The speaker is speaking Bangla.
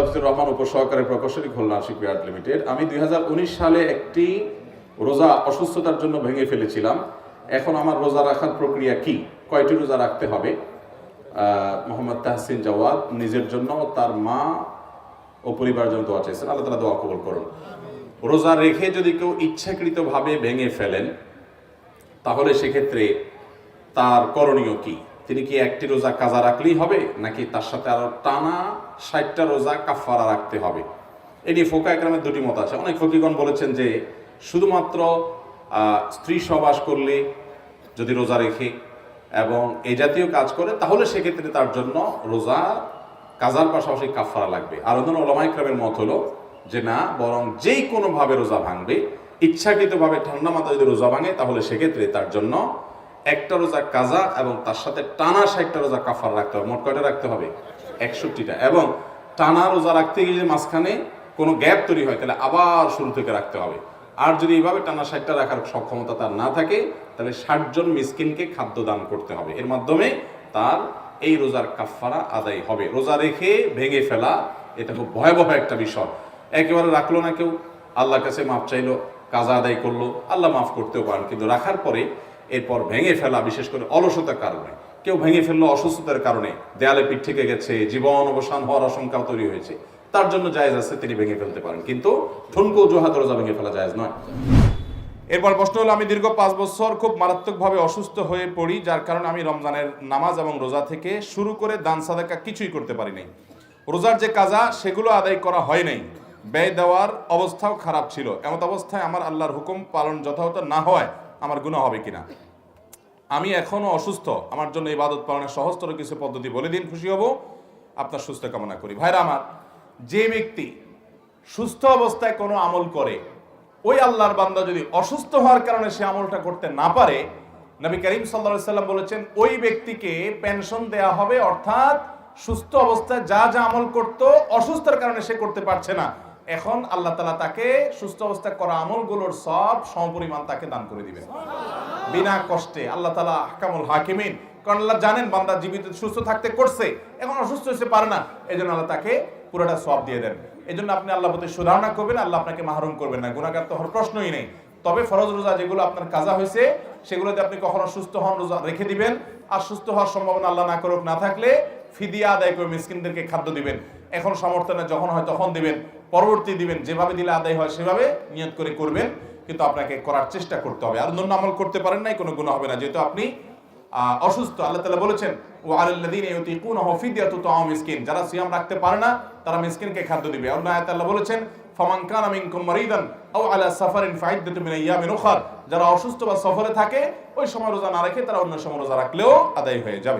আব্দুর রহমান উপসহকারী প্রকৌশলী খুলনা শিপইয়ার্ড লিমিটেড। আমি দুই হাজার উনিশ সালে একটি রোজা অসুস্থতার জন্য ভেঙে ফেলেছিলাম। এখন আমার রোজা রাখার প্রক্রিয়া কি? কয়টি রোজা রাখতে হবে? মোহাম্মদ তাহসিন জওয়াদ নিজের জন্য তার মা ও পরিবারের জন্য দোয়া চাইছেন। আল্লাহ তালা দোয়া কবল করুন। রোজা রেখে যদি কেউ ইচ্ছাকৃতভাবে ভেঙে ফেলেন, তাহলে সেক্ষেত্রে তার করণীয় কি? তিনি কি একটি রোজা কাজা রাখলেই হবে? নাকি তার সাথে আরও টানা ষাটটা রোজা কাফারা রাখতে হবে? এ নিয়ে ফোকা একরামের দুটি মত আছে। অনেক ফকিগণ বলেছেন যে শুধুমাত্র স্ত্রী সবাস করলে যদি রোজা রেখে এবং এই জাতীয় কাজ করে, তাহলে সেক্ষেত্রে তার জন্য রোজা কাজার পাশাপাশি কাফারা লাগবে। আর অন্য ওলামাইক্রামের মত হলো যে না, বরং যেই কোনোভাবে রোজা ভাঙবে, ইচ্ছাকৃতভাবে ঠান্ডা মাথা যদি রোজা ভাঙে, তাহলে সেক্ষেত্রে তার জন্য একটা রোজা কাজা এবং তার সাথে টানা ষাটটা রোজা কাফার রাখতে হবে, মোট কয়টা রাখতে হবে? একষট্টিটা। এবং টানা রোজা রাখতে গিয়ে যদি মাঝখানে কোনো গ্যাপ তৈরি হয়, তাহলে আবার শুরু থেকে রাখতে হবে। আর যদি এইভাবে টানা ষাটটা রাখার সক্ষমতা তার না থাকে, তাহলে ষাটজন মিসকিনকে খাদ্য দান করতে হবে। এর মাধ্যমে তার এই রোজার কাফারা আদায় হবে। রোজা রেখে ভেঙে ফেলা, এটা খুব ভয়াবহ একটা বিষয়। একেবারে রাখল না কেউ, আল্লাহর কাছে মাপ চাইলো, কাজা আদায় করল, আল্লাহ মাফ করতেও পারেন। কিন্তু রাখার পরে এরপর ভেঙে ফেলা, বিশেষ করে অলসতার কারণে। কেউ ভেঙে ফেলল অসুস্থতার কারণে। দেয়ালে পিঠ থেকে গেছে, জীবন অবসান হওয়ার আশঙ্কাও তৈরি হয়েছে। তার জন্য জায়েজ আছে, তিনি ভেঙে ফেলতে পারেন। কিন্তু ঠুনকো অজুহাত রোজা ভেঙে ফেলা জায়েজ নয়। এরপর প্রশ্ন হলো, আমি দীর্ঘ পাঁচ বছর খুব মারাত্মকভাবে অসুস্থ হয়ে পড়ি, যার কারণে আমি রমজানের নামাজ এবং রোজা থেকে শুরু করে দান সাদাকা কিছুই করতে পারি নাই। রোজার যে কাজা, সেগুলো আদায় করা হয় নাই। ব্যয় দেওয়ার অবস্থাও খারাপ ছিল। এমত অবস্থায় আমার আল্লাহর হুকুম পালন যথাযথ না হওয়ায় আমার গুণা হবে কিনা? আমি এখনও অসুস্থ, আমার জন্য ইবাদত পালনের সহজতর কিছু পদ্ধতি বলে দিন, খুশি হব। আপনার সুস্থ কামনা করি। ভাইরা আমার, যে ব্যক্তি সুস্থ অবস্থায় কোনো আমল করে, ওই আল্লাহর বান্দা যদি অসুস্থ হওয়ার কারণে সে আমলটা করতে না পারে, নবী করিম সাল্লা সাল্লাম বলেছেন, ওই ব্যক্তিকে পেনশন দেয়া হবে, অর্থাৎ সুস্থ অবস্থায় যা যা আমল করতো অসুস্থতার কারণে সে করতে পারছে না। এখন আল্লাহ তালা তাকে সুস্থ অবস্থায় করা আমলগুলোর সব সমপরিমাণ তাকে দান করে দিবেন। বিনা কষ্টে। আল্লাহ তালা হাকামুল হাকিমিন। কারণ আল্লাহ জানেন বান্দা জীবিত সুস্থ থাকতে করছে এখন অসুস্থ হতে পারে না। এই জন্য আল্লাহ তাকে পুরোটা সব দিয়ে দেন। এই জন্য আপনি আল্লাহ প্রতি সুধারণা করবেন আল্লাহ আপনাকে মাহরুম করবেন না। গুণাগার তো হওয়ার প্রশ্নই নেই। তবে ফরজ রোজা যেগুলো আপনার কাজা হয়েছে সেগুলোতে আপনি কখনো সুস্থ হন রোজা রেখে দিবেন। আর সুস্থ হওয়ার সম্ভাবনা আল্লাহ না করুক না থাকলে ফিদিয়া আদায় করে মিসকিনদেরকে খাদ্য দিবেন। এখন সমর্থনে যখন হয় তখন দিবেন, পরবর্তী দিবেন, যেভাবে দিলে আদায় হয় সেভাবে নিয়ত করে করবেন, কিন্তু আপনাকে করার চেষ্টা করতে হবে। আর অন্য আমল করতে পারেন নাই, কোনো গুণা হবে না। যেহেতু আপনি অসুস্থ, আল্লাহ তাআলা বলেছেন ও তাআম মিসকিন। যারা সিয়াম রাখতে পারে না, তারা মিসকিনকে খাদ্য দিবে। অন্য আয়াতে আল্লাহ বলেছেন, ফামান কানা মিনকুম মারিদান আও আলা সাফারিন ফাইদ্দাতু মিন আইয়ামিন উখর। যারা অসুস্থ বা সফরে থাকে, ওই সময় রোজা না রেখে তারা অন্য সময় রোজা রাখলেও আদায় হয়ে যাবে।